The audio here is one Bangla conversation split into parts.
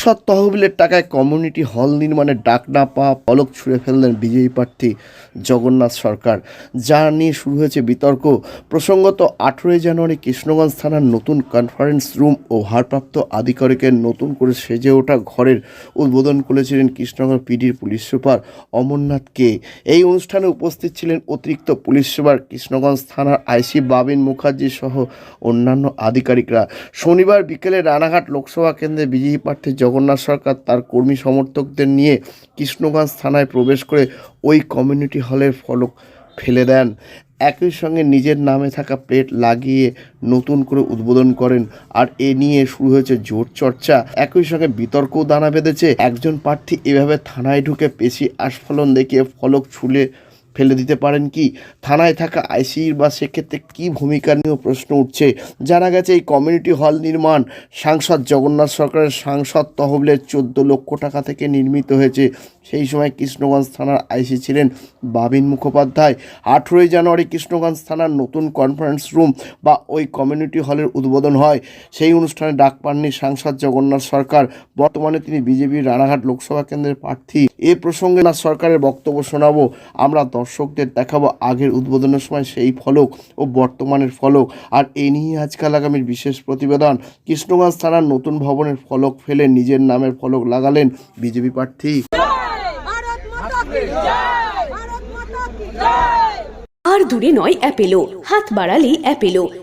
সৎ তহবিলের টাকায় কমিউনিটি হল নির্মাণের ডাক না পাওয়া পলক ছুঁড়ে ফেললেন বিজেপি প্রার্থী জগন্নাথ সরকার। যা নিয়ে শুরু হয়েছে বিতর্ক। প্রসঙ্গত, আঠেরোই জানুয়ারি কৃষ্ণগঞ্জ থানার নতুন কনফারেন্স রুম ও ভারপ্রাপ্ত আধিকারিকের নতুন করে সেজে ওঠা ঘরের উদ্বোধন করেছিলেন কৃষ্ণগঞ্জ পিডির পুলিশ সুপার অমরনাথ কে। এই অনুষ্ঠানে উপস্থিত ছিলেন অতিরিক্ত পুলিশ সুপার কৃষ্ণগঞ্জ থানার আইসি বাবিন মুখার্জি সহ অন্যান্য আধিকারিকরা। শনিবার বিকেলে রানাঘাট লোকসভা কেন্দ্রে বিজেপি প্রার্থী জগন্নাথ সরকার তার কর্মী সমর্থকদের নিয়ে কৃষ্ণগঞ্জ থানায় প্রবেশ করে ওই কমিউনিটি হলের ফলক ফেলে দেন। একই সঙ্গে নিজের নামে থাকা প্লেট লাগিয়ে নতুন করে উদ্বোধন করেন। আর এ নিয়ে শুরু হয়েছে জোর চর্চা। একই সঙ্গে বিতর্কও দানা বেঁধেছে। একজন প্রার্থী এভাবে থানায় ঢুকে পেশি আস্ফলন দেখিয়ে ফলক ছুলে ফেলে দিতে পারেন কি? থানায় থাকা আইসির বা সেক্ষেত্রে কী ভূমিকা নিয়েও প্রশ্ন উঠছে? জানা গেছে, এই কমিউনিটি হল নির্মাণ সাংসদ জগন্নাথ সরকারের সাংসদ তহবিলের চোদ্দ লক্ষ টাকা থেকে নির্মিত হয়েছে। সেই সময় কৃষ্ণগঞ্জ থানার আইসি ছিলেন বাবিন মুখোপাধ্যায়। আঠেরোই জানুয়ারি কৃষ্ণগঞ্জ থানার নতুন কনফারেন্স রুম বা ওই কমিউনিটি হলের উদ্বোধন হয়। সেই অনুষ্ঠানে ডাক পাননি সাংসদ জগন্নাথ সরকার। বর্তমানে তিনি বিজেপির রানাঘাট লোকসভা কেন্দ্রের প্রার্থী। এ প্রসঙ্গে না সরকারের বক্তব্য শোনাবো। আমরা দর্শকদের দেখাবো আগের উদ্বোধনের সময় সেই ফলক ও বর্তমানের ফলক। আর এ নিয়েই আজকাল আগামীর বিশেষ প্রতিবেদন। কৃষ্ণগঞ্জ থানার নতুন ভবনের ফলক ফেলে নিজের নামের ফলক লাগালেন বিজেপি প্রার্থী। আর দূরে নয় অ্যাপেলো। হাত বাড়ালেই Apollo.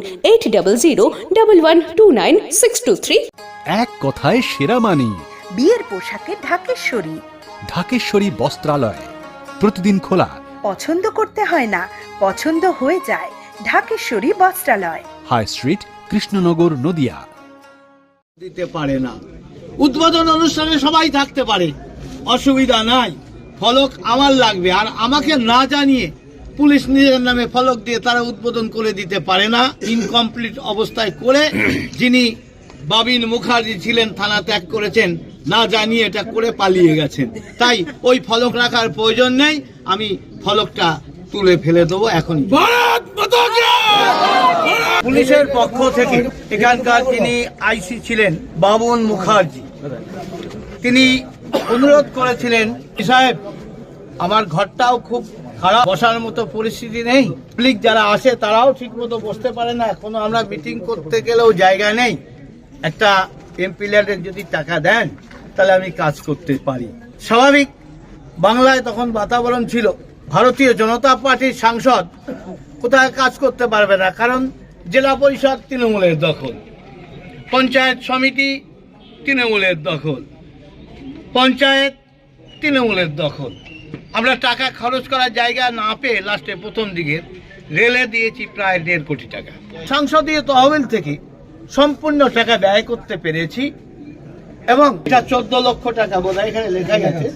Eight double zero double one two nine six two three এক কথায় সেরা মানি। বিয়ের পোশাকে ঢাকেশ্বরী। ঢাকেশ্বরী বস্ত্রালয়। প্রতিদিন খোলা। পছন্দ করতে হয় না পছন্দ হয়ে যায় ঢাকেশ্বরী বস্ত্রালয়। High street Krishnanagar Nadia. দিতে পারে না। উদ্বোধন অনুষ্ঠানে সবাই থাকতে পারে। অসুবিধা নাই। ফলক আমার লাগবে আর আমাকে না জানিয়ে পুলিশ নিজের নামে ফলক দিয়ে তারা উদ্বোধন করে দিতে পারে না। ইনকমপ্লিট অবস্থায় করে যিনি বাবিন মুখার্জি ছিলেন থানা ত্যাগ করেছেন না জানিয়ে এটা করে পালিয়ে গেছেন। তাই ওই ফলক রাখার প্রয়োজন নেই। আমি ফলকটা তুলে ফেলে দেবো এখন পুলিশের পক্ষ থেকে এখানকার যিনি আইসি ছিলেন বাবন মুখার্জি তিনি অনুরোধ করেছিলেন "কি সাহেব আমার ঘরটাও খুব খারাপ বসার মতো পরিস্থিতি নেই। পাবলিক যারা আসে, তারাও ঠিক মতো বসতে পারে না। এখনও আমরা মিটিং করতে গেলেও জায়গা নেই। একটা এমপি ল্যান্ডের যদি টাকা দেন, তাহলে আমি কাজ করতে পারি। স্বাভাবিক, বাংলায় তখন বাতাবরণ ছিল। ভারতীয় জনতা পার্টির সাংসদ কোথায় কাজ করতে পারবে না, কারণ জেলা পরিষদ তৃণমূলের দখল। পঞ্চায়েত সমিতি তৃণমূলের দখল। পঞ্চায়েত তৃণমূলের দখল। আমরা টাকা খরচ করার জায়গা না পেয়ে লাস্টে প্রথম দিকে রেলে দিয়েছি প্রায় দেড় কোটি টাকা। সংসদীয় তহবিল থেকে সম্পূর্ণ টাকা ব্যয় করতে পেরেছি এবং চোদ্দ লক্ষ টাকা বোধ এখানে লেখা গেছে।